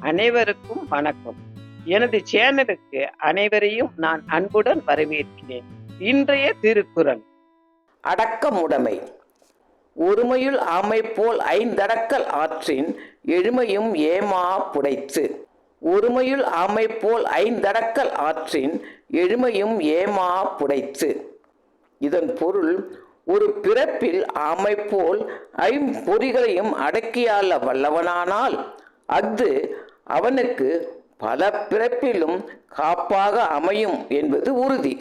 அனைவருக்கும் வணக்கம். எனது சேனலுக்கு அனைவரையும் நான் அன்புடன் வரவேற்கிறேன். இன்றைய திருக்குறள். அடக்கமுடைமை ஒருமையுள் ஆமை போல் ஐந்தடக்கல் ஆற்றின் எழுமையும் ஏமா புடைத்து. ஒருமையுள் ஆமை போல் ஐந்தடக்கல் ஆற்றின் எழுமையும் ஏமா புடைத்து. இதன் பொருள் ஒரு பிறப்பில் ஆமை போல் ஐம்பொறிகளையும் அடக்கியாள வல்லவனானால் அஃது அவனுக்கு பல பிறப்பிலும் காப்பாக அமையும் என்பது உறுதி.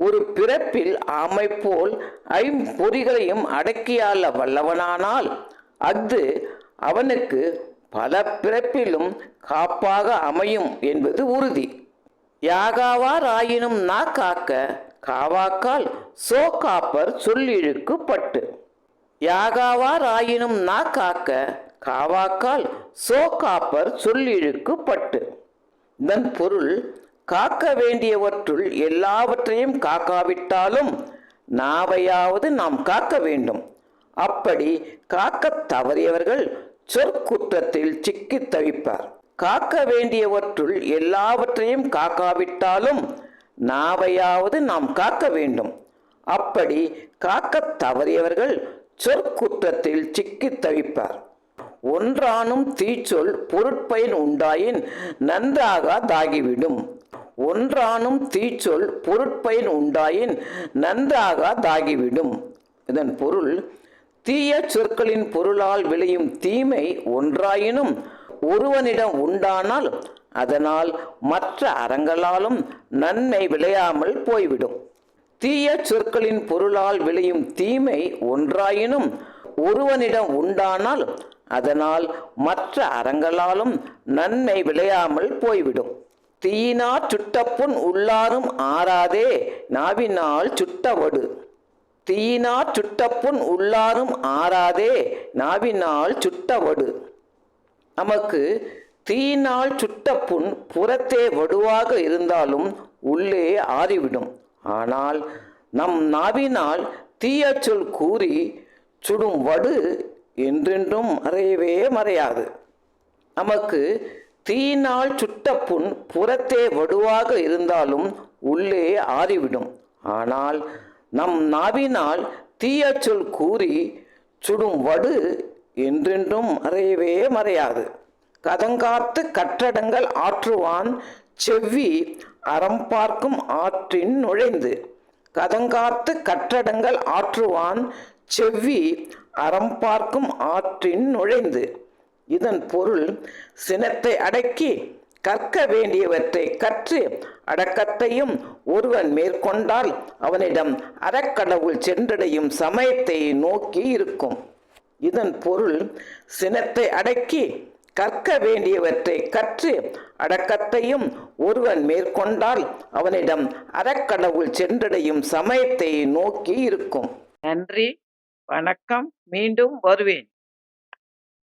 ஒரு பிறப்பில் ஆமை போல் ஐம்பொறிகளையும் அடக்கியாள வல்லவனானால் அஃது அவனுக்கு பல பிறப்பிலும் காப்பாக அமையும் என்பது உறுதி. யாகாவார் ஆயினும் நா காக்க காவாக்கால் சோ காப்பர் சொல்லிழுக்கு பட்டு யாகாவார் ஆயினும் நா காக்க காவாக்கால் சோ காப்பர் சொல்லிழுக்கு பட்டு இதன் பொருள் காக்க வேண்டியவற்றுள் எல்லாவற்றையும் காக்காவிட்டாலும் நாவையாவது நாம் காக்க வேண்டும். அப்படி காக்க தவறியவர்கள் சொற்குற்றத்தில் சிக்கித் தவிப்பார். காக்க வேண்டியவற்றுள் எல்லாவற்றையும் காக்காவிட்டாலும் நாவையாவது நாம் காக்க வேண்டும். அப்படி காக்க தவறியவர்கள் சொற்குற்றத்தில் சிக்கித் தவிப்பார். ஒன்றானும் தீச்சொல் பொருட்பயன் உண்டாயின் நன்றாக தாகிவிடும். ஒன்றானும் தீச்சொல் பொருட்பயன் உண்டாயின் நன்றாகாதாகிவிடும் இதன் பொருள் தீய சொற்களின் பொருளால் விளையும் தீமை ஒன்றாயினும் ஒருவனிடம் உண்டானால் அதனால் மற்ற அறங்களாலும் நன்மை விளையாமல் போய்விடும். தீய சொற்களின் பொருளால் விளையும் தீமை ஒன்றாயினும் ஒருவனிடம் உண்டானால் அதனால் மற்ற அறங்களாலும் நன்மை விளையாமல் போய்விடும். தீயினா சுட்டப்புண் உள்ளாரும் ஆறாதே நாவினால் சுட்டவடு தீயினா சுட்டப்புண் உள்ளாரும் ஆறாதே நாவினால் சுட்டவடு நமக்கு தீயினால் சுட்ட புண் புறத்தே வடுவாக இருந்தாலும் உள்ளே ஆறிவிடும். ஆனால் நம் நாவினால் தீயச்சொல் கூறி சுடும் வடு என்றென்றும் மறையவே மறையாது. நமக்கு தீயினால் சுட்ட புண் புறத்தே வடுவாக இருந்தாலும் உள்ளே ஆறிவிடும். ஆனால் நம் நாவினால் தீயச்சொல் கூறி சுடும் வடு என்றென்றும் மறையவே மறையாது. கதங்காத்து கற்றடங்கள் ஆற்றுவான் செவ்வி அறம் பார்க்கும் ஆற்றின் நுழைந்து. கதங்காத்து கற்றடங்கள் ஆற்றுவான் செவ்வி அறம் பார்க்கும் ஆற்றின் நுழைந்து இதன் பொருள் சினத்தை அடக்கி கற்க வேண்டியவற்றை கற்று அடக்கத்தையும் ஒருவன் மேற்கொண்டால் அவனிடம் அறக்கடவுள் சென்றடையும் சமயத்தை நோக்கி இருக்கும். இதன் பொருள் சினத்தை அடக்கி கற்க வேண்டியவற்றை கற்று அடக்கத்தையும் ஒருவன் மேற்கொண்டால் அவனிடம் அறக்கடவுள் சென்றடையும் சமயத்தை நோக்கி இருக்கும். நன்றி. வணக்கம். மீண்டும் வருவேன்.